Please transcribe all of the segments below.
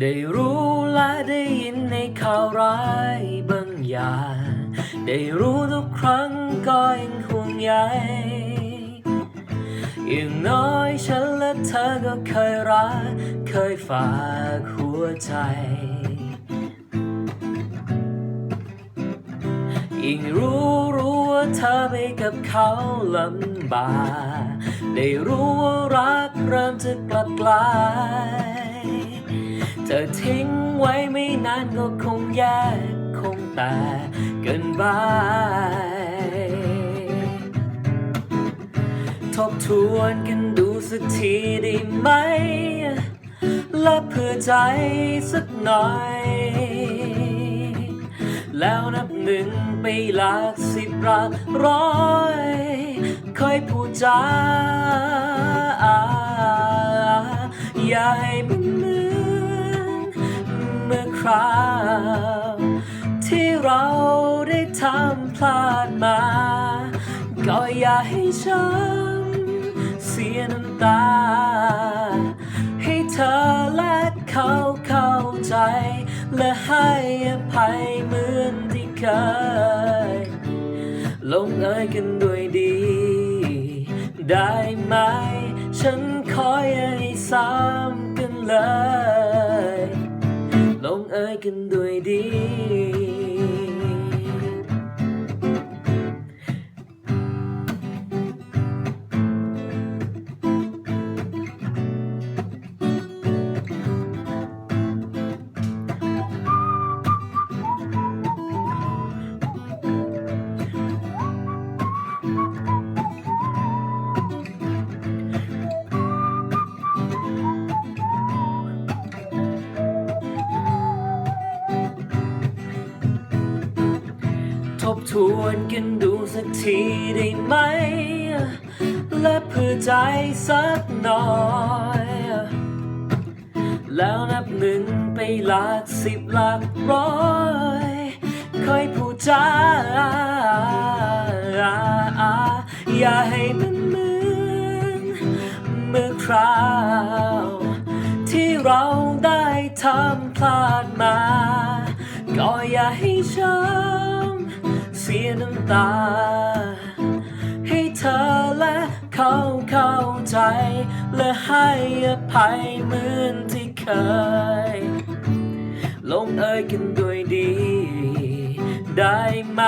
ได้รู้และได้ยินในข่าวร้ายบางอย่าง ได้รู้ทุกครั้งก็ยังห่วงใยอย่างน้อยฉันและเธอก็เคยรัก เคยฝากหัวใจยิ่งรู้รู้ว่าเธอไปกับเขาลำบาก ได้รู้ว่ารักเริ่มจะกลับกลายานก็คงแยกคงแต่เกินไปทบทวนกันดูสักทีได้ไหม และเพื่อใจสักหน่อย แล้วนับหนึ่งไปหลักสิบรักร้อยค่อยพูดจาอย่าให้มัน ราวที่เราได้ทำพลาดมา ก็อย่าให้ฉันเสียน้ำตา ให้เธอและเขาเข้าใจ และให้อภัยเหมือนที่เคย ลงเอยกันด้วยดี ได้ไหม ฉันขออย่าให้ซ้ำกันเลย เอ่ยกันด้วยดี บทวนกันดูสักทีได้ไหม และเพื่อใจสักหน่อย แล้วนับหนึ่งไปหลักสิบหลักร้อยค่อยพูดจาอย่าให้มันเหมือนเมื่อคราว ที่เราได้ทำพลาดมา ก็อย่าให้ช้ำเสีย น้ำตา ให้เธอและเขาเข้าใจ และให้อภัยเหมือนที่เคย ลงเอยกันด้วยดี ได้ไหม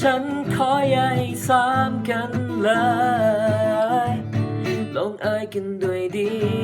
ฉันขอยาให้ซ้ำกันเลย ลงเอยกันด้วยดี